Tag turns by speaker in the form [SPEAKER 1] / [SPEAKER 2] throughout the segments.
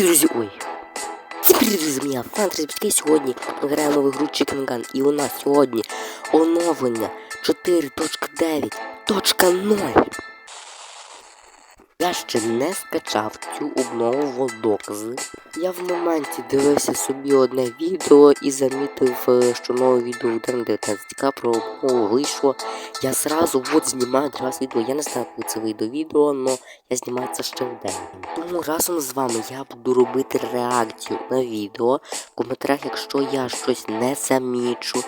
[SPEAKER 1] Привіт, друзі! Ой. Привіт, друзі! Мене Фантрис Батьки. Сьогодні ми граємо в ігру Chicken Gun. І у нас сьогодні оновлення 4.9.0. Я ще не скачав цю обнову водокази. Я в моменті дивився собі одне відео і замітив, е, що нове відео в день 19 про обнову вийшло. Я зразу от знімаю раз відео. Я не знаю, коли це вийде відео, але я знімаю це ще в день. Тому разом з вами я буду робити реакцію на відео. В коментарях, якщо я щось не замічу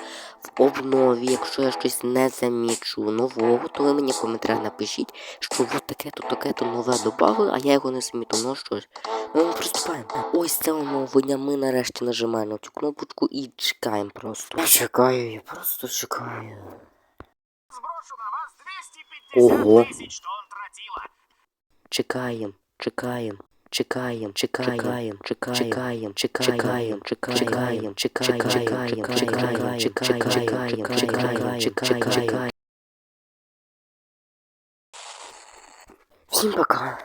[SPEAKER 1] в обнові, якщо я щось не замічу нового, то ви мені в коментарях напишіть, що от таке-то, таке-то нове додали, а я його не замітив. Ну щось. Ну, ми приступаємо. Ось це оновлення. Ми нарешті нажимаємо на цю кнопочку і чекаємо просто. Я чекаю, я просто чекаю.
[SPEAKER 2] Сброшу вас 250
[SPEAKER 1] Ого.
[SPEAKER 2] тонн тротила.
[SPEAKER 1] Чекаємо, чекаємо. Чекаємо, чекаємо, чекаємо, чекаємо, чекаємо, чекаємо, чекаємо, чекаємо, чекаємо, чекаємо, чекаємо, чекаємо, чекаємо. Всім пока.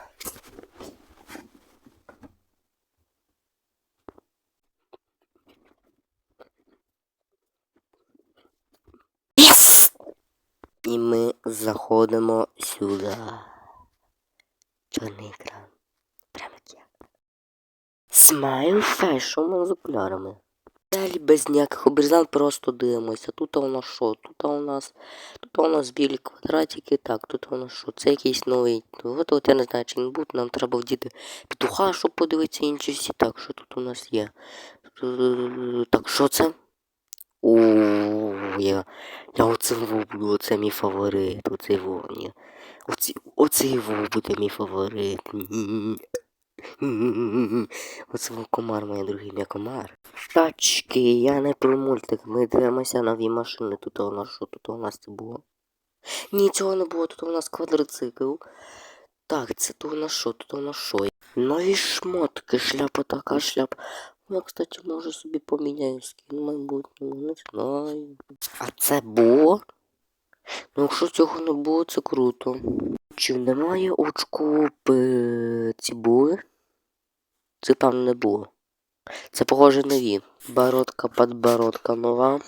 [SPEAKER 1] І ми заходимо сюди. Чорний екран. Прямо як я. Смайл фешн з окулярами. Далі без ніяких обрізань просто дивимося. Тут у нас що? Тут у нас. Тут у нас білі квадратики. Так, тут у нас що? Це якийсь новий. От, от я не знаю, чи він буде. Нам треба вдіти петуха, щоб подивитися інші всі. Так, що тут у нас є? Так, що це? О, я, я оце буду, оце мій фаворит, оцей во, ні. Оці, оцей во буде мій фаворит. Оце во комар, моє друге ім'я комар. Тачки, я не про мультик, ми дивимося нові машини. Тут у нас що, тут у нас це було? Ні, цього не було, тут у нас квадроцикл. Так, це тут у нас що, тут у нас що? Нові шмотки, шляпа така, шляпа. Я, кстати, може собі поміняю скін майбутньому, не знаю. А це було? Ну, якщо цього не було, це круто. Чи немає очку ці були? Це там не було. Це похоже нові. Бородка, подбородка нова.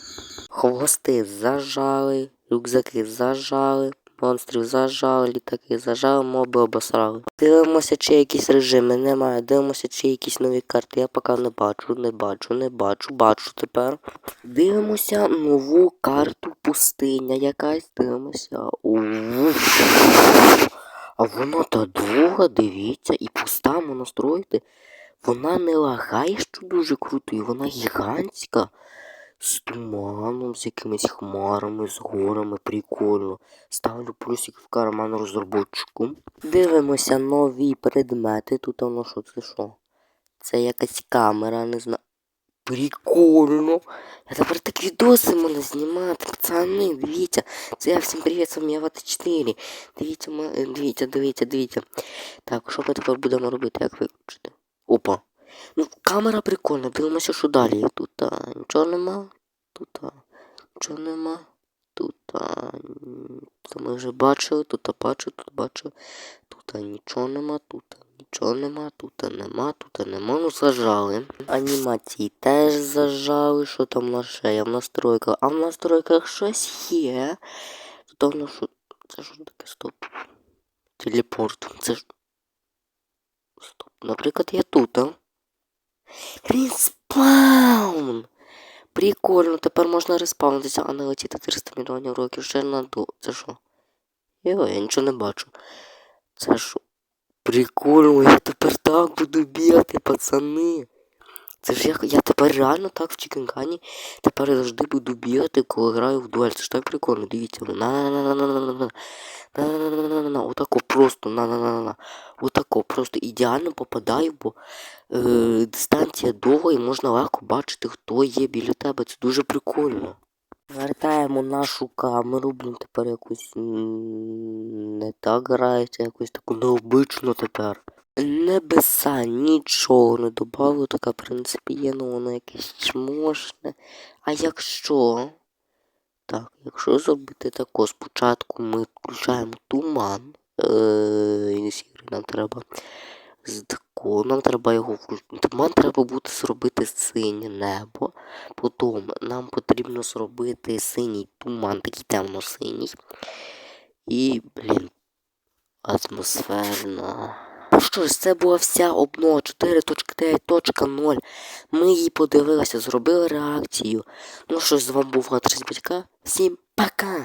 [SPEAKER 1] Хвости зажали, рюкзаки зажали, монстрів зажали, літаки зажали, моби обосрали. Дивимося, чи якісь режими немає. Дивимося, чи якісь нові карти. Я поки не бачу, не бачу, не бачу, бачу тепер. Дивимося нову карту пустиня якась. Дивимося. А вона та друга, дивіться, і пуста можна строїти. Вона не лагає, що дуже круто, і вона гігантська. З туманом, з якимись хмарами, з горами, прикольно. Ставлю плюсик в карман розробочку. Дивимося нові предмети. Тут воно що це що? Це якась камера, не знаю. Прикольно. Я тепер так відоси можна знімати, пацани, дивіться. Це я всім привіт, з вами я Вата 4. Дивіться, дивіться, дивіться, дивіться. Так, що ми тепер будемо робити, як виключити? Опа. Ну, камера прикольна, дивимося, що далі. Тут а, нічого нема. Тут а, нічого нема. Тут а, то ми вже бачили, тут а, бачу, тут бачу. Тут а, нічого нема, тут а, нічого нема, тут а, нема, тут а, нема. Ну зажали. Анімації теж зажали. Що там на є в настройках? А в настройках щось є. Тут воно що. Це що таке? Стоп. Телепорт. Це ж. Стоп. Наприклад, я тут, а? Респаун! Прикольно, тепер можна респаунитися, а не летіти 300 мільйонів років ще на до. Це що? Йо, я нічого не бачу. Це що? Прикольно, я тепер так буду бігати, пацани. Це ж я, я тепер реально так в Чікенкані тепер завжди буду бігати, коли граю в дуель. Це ж так прикольно, дивіться. на на на на на на на на на на на на Отако просто на на на на на Отако просто ідеально попадаю, бо е, дистанція довга і можна легко бачити, хто є біля тебе. Це дуже прикольно. Вертаємо нашу камеру, блін, тепер якось не так грається, якось таку необично тепер. Небеса, нічого не добавило, така, в принципі, є, ну воно якесь чмошне. А якщо. Так, якщо зробити тако, спочатку ми включаємо туман. Е, нам треба з прикол. Нам треба його включити. Нам треба буде зробити синє небо. Потім нам потрібно зробити синій туман, такий темно-синій. І, блін, атмосферно. Що ж, це була вся обнова 4.9.0. Ми її подивилися, зробили реакцію. Ну що ж, з вами був Гатрис Батька. Всім пока!